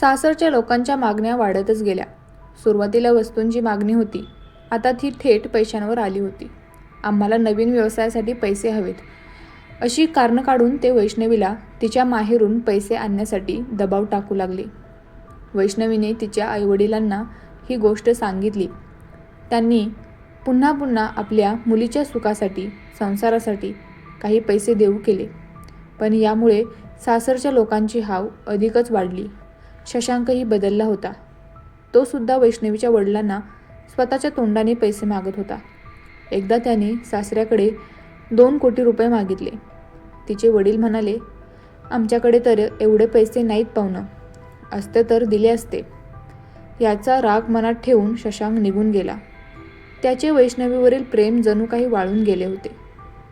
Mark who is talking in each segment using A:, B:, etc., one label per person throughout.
A: सासरच्या लोकांच्या मागण्या वाढतच गेल्या. सुरुवातीला वस्तूंची मागणी होती. आता ती थेट पैशांवर आली होती. आम्हाला नवीन व्यवसायासाठी पैसे हवेत. अशी कारणं काढून ते वैष्णवीला तिच्या माहेरून पैसे आणण्यासाठी दबाव टाकू लागले. वैष्णवीने तिच्या आईवडिलांना ही गोष्ट सांगितली. त्यांनी पुन्हा पुन्हा आपल्या मुलीच्या सुखासाठी संसारासाठी काही पैसे देऊ केले. पण यामुळे सासरच्या लोकांची हाव अधिकच वाढली. शशांकही बदलला होता. तो सुद्धा वैष्णवीच्या वडिलांना स्वतःच्या तोंडाने पैसे मागत होता. एकदा त्याने सासऱ्याकडे दोन कोटी रुपये मागितले. तिचे वडील म्हणाले आमच्याकडे तर एवढे पैसे नाहीत पाहुणं. असते तर दिले असते. याचा राग मनात ठेवून शशांक निघून गेला. त्याचे वैष्णवीवरील प्रेम जणू काही वाळून गेले होते.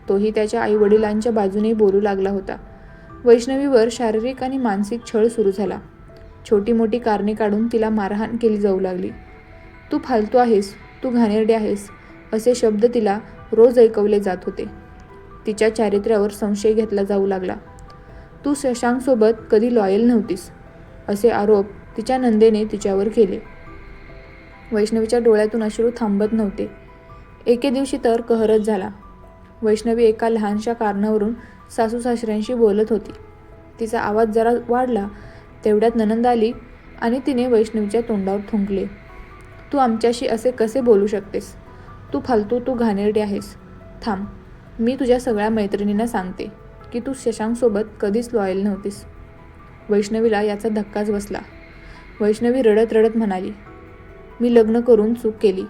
A: तोही त्याच्या आईवडिलांच्या बाजूने बोलू लागला होता. वैष्णवीवर शारीरिक आणि मानसिक छळ सुरू झाला. छोटी मोठी कारणे काढून तिला मारहाण केली जाऊ लागली. तू फालतू आहेस तू घाणेरडे आहेस असे शब्द तिला रोज ऐकवले जात होते. तिच्या चारित्र्यावर संशय घेतला जाऊ लागला. तू शशांकसोबत कधी लॉयल नव्हतीस असे आरोप तिच्या नंदेने तिच्यावर केले. वैष्णवीच्या डोळ्यातून अश्रू थांबत नव्हते. एके दिवशी तर कहरच झाला. वैष्णवी एका लहानशा कारणावरून सासू सासऱ्यांशी बोलत होती. तिचा आवाज जरा वाढला तेवढ्यात ननंद आली आणि तिने वैष्णवीच्या तोंडावर थुंकले. तू आमच्याशी असे कसे बोलू शकतेस? तू फालतू तू घाणेरडी आहेस. थांब मी तुझ्या सगळ्या मैत्रिणींना सांगते की तू शशांकसोबत कधीच लॉयल नव्हतीस. वैष्णवीला याचा धक्काच बसला. वैष्णवी रडत रडत म्हणाली मी लग्न करून चूक केली.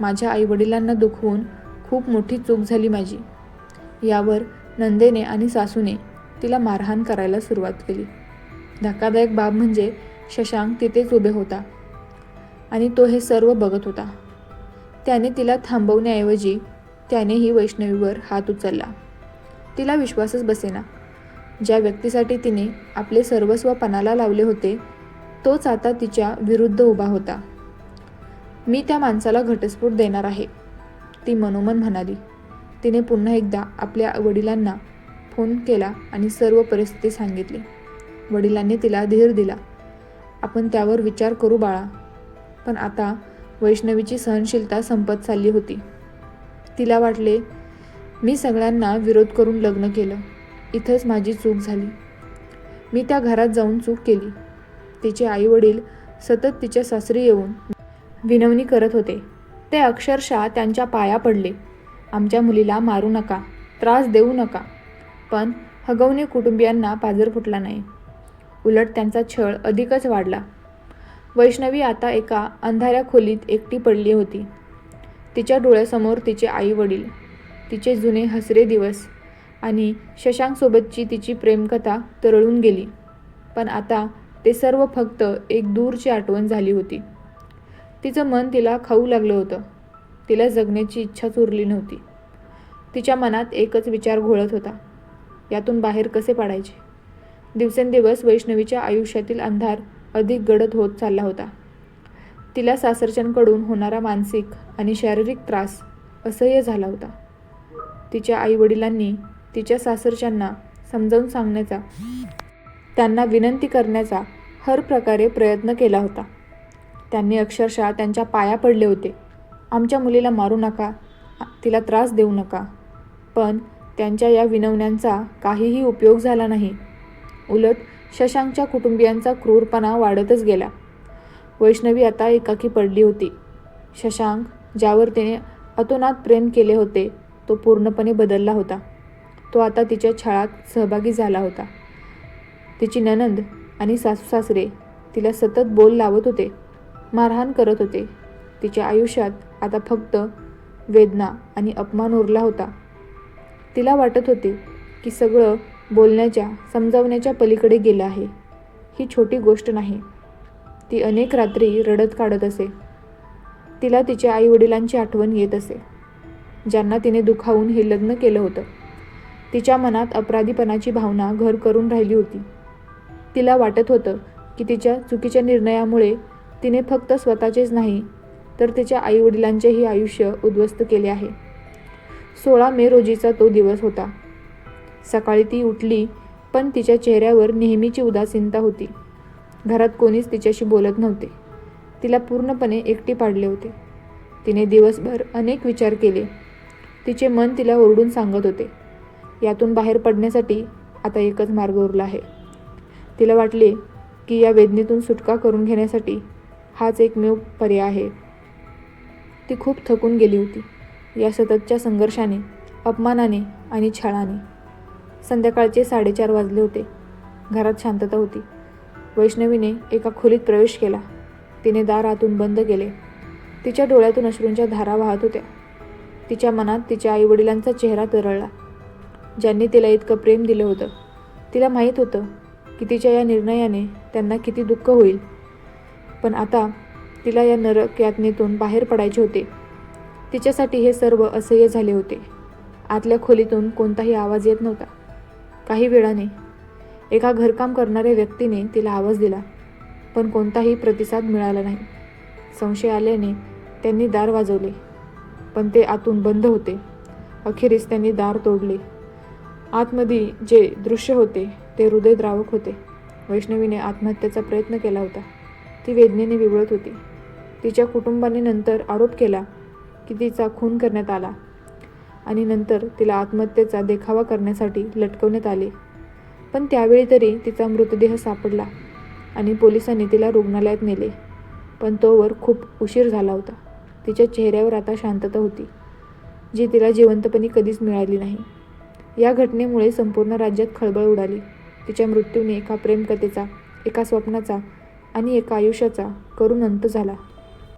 A: माझ्या आईवडिलांना दुखवून खूप मोठी चूक झाली माझी. यावर नंदेने आणि सासूने तिला मारहाण करायला सुरुवात केली. धक्कादायक बाब म्हणजे शशांक तिथेच उभे होता आणि तो हे सर्व बघत होता. त्याने तिला थांबवण्याऐवजी त्यानेही वैष्णवीवर हात उचलला. तिला विश्वासच बसेना. ज्या व्यक्तीसाठी तिने आपले सर्वस्व पणाला लावले होते तोच आता तिच्या विरुद्ध उभा होता. मी त्या माणसाला घटस्फोट देणार आहे ती मनोमन म्हणाली. तिने पुन्हा एकदा आपल्या वडिलांना फोन केला आणि सर्व परिस्थिती सांगितली. वडिलांनी तिला धीर दिला. आपण त्यावर विचार करू बाळा. पण आता वैष्णवीची सहनशीलता संपत चालली होती. तिला वाटले मी सगळ्यांना विरोध करून लग्न केलं. इथंच माझी चूक झाली. मी त्या घरात जाऊन चूक केली. तिचे आईवडील सतत तिच्या सासरी येऊन विनवणी करत होते. ते अक्षरशः त्यांच्या पाया पडले. आमच्या मुलीला मारू नका त्रास देऊ नका. पण हगवणे कुटुंबियांना पाजर फुटला नाही. उलट त्यांचा छळ अधिकच वाढला. वैष्णवी आता एका अंधाऱ्या खोलीत एकटी पडली होती. तिच्या डोळ्यासमोर तिचे आई वडील तिचे जुने हसरे दिवस आणि शशांकसोबतची तिची प्रेमकथा तरळून गेली. पण आता ते सर्व फक्त एक दूरची आठवण झाली होती. तिचं मन तिला खाऊ लागलं होतं. तिला जगण्याची इच्छाच उरली नव्हती. तिच्या मनात एकच विचार घोळत होता. यातून बाहेर कसे पाडायचे? दिवसेंदिवस वैष्णवीच्या आयुष्यातील अंधार अधिक गडद होत चालला होता. तिला सासरच्यांकडून होणारा मानसिक आणि शारीरिक त्रास असह्य झाला होता. तिच्या आईवडिलांनी तिच्या सासरच्यांना समजावून सांगण्याचा त्यांना विनंती करण्याचा हर प्रकारे प्रयत्न केला होता. त्यांनी अक्षरशः त्यांच्या पाया पडले होते. आमच्या मुलीला मारू नका तिला त्रास देऊ नका. पण त्यांच्या या विनवण्यांचा काहीही उपयोग झाला नाही. उलट शशांकच्या कुटुंबियांचा क्रूरपणा वाढतच गेला. वैष्णवी आता एकाकी पडली होती. शशांक ज्यावर तिने अतोनात प्रेम केले होते तो पूर्णपणे बदलला होता. तो आता तिच्या छळात सहभागी झाला होता. तिची ननंद आणि सासू सासरे तिला सतत बोल लावत होते मारहाण करत होते. तिच्या आयुष्यात आता फक्त वेदना आणि अपमान उरला होता. तिला वाटत होते की सगळं बोलण्याच्या समजावण्याच्या पलीकडे गेलं आहे. ही छोटी गोष्ट नाही. ती अनेक रात्री रडत काढत असे. तिला तिच्या आईवडिलांची आठवण येत असे. ज्यांना तिने दुखावून हे लग्न केलं होतं. तिच्या मनात अपराधीपणाची भावना घर करून राहिली होती. तिला वाटत होतं की तिच्या चुकीच्या निर्णयामुळे तिने फक्त स्वतःचेच नाही तर तिच्या आईवडिलांचेही आयुष्य उद्ध्वस्त केले आहे. सोळा मे रोजीचा तो दिवस होता. सकाळी ती उठली पण तिच्या चेहऱ्यावर नेहमीची उदासीनता होती. घरात कोणीच तिच्याशी बोलत नव्हते. तिला पूर्णपणे एकटी पाडले होते. तिने दिवसभर अनेक विचार केले. तिचे मन तिला ओरडून सांगत होते. यातून बाहेर पडण्यासाठी आता एकच मार्ग उरला आहे. तिला वाटले की या वेदनेतून सुटका करून घेण्यासाठी हाच एकमेव पर्याय आहे. ती खूप थकून गेली होती. या सततच्या संघर्षाने अपमानाने आणि छळाने संध्याकाळचे साडेचार वाजले होते. घरात शांतता होती. वैष्णवीने एका खोलीत प्रवेश केला. तिने दार आतून बंद केले. तिच्या डोळ्यातून अश्रूंच्या धारा वाहत होत्या. तिच्या मनात तिच्या आईवडिलांचा चेहरा तरळला. ज्यांनी तिला इतकं प्रेम दिलं होतं. तिला माहीत होतं की तिच्या या निर्णयाने त्यांना किती दुःख होईल. पण आता तिला या नरक यातनेतून बाहेर पडायचे होते. तिच्यासाठी हे सर्व असह्य झाले होते. आतल्या खोलीतून कोणताही आवाज येत नव्हता. काही वेळाने एका घरकाम करणाऱ्या व्यक्तीने तिला आवाज दिला पण कोणताही प्रतिसाद मिळाला नाही. संशय आल्याने त्यांनी दार वाजवले पण ते आतून बंद होते. अखेरीस त्यांनी दार तोडले. आतमध्ये जे दृश्य होते ते हृदयद्रावक होते. वैष्णवीने आत्महत्येचा प्रयत्न केला होता. ती वेदनेने विवळत होती. तिच्या कुटुंबाने नंतर आरोप केला की तिचा खून करण्यात आला. आणि नंतर तिला आत्महत्येचा देखावा करण्यासाठी लटकवण्यात आले. पण त्यावेळी तरी तिचा मृतदेह सापडला आणि पोलिसांनी तिला रुग्णालयात नेले. पण तोवर खूप उशीर झाला होता. तिच्या चेहऱ्यावर आता शांतता होती जी तिला जिवंतपणी कधीच मिळाली नाही. या घटनेमुळे संपूर्ण राज्यात खळबळ उडाली. तिच्या मृत्यूने एका प्रेमकथेचा एका स्वप्नाचा आणि एका आयुष्याचा करून अंत झाला.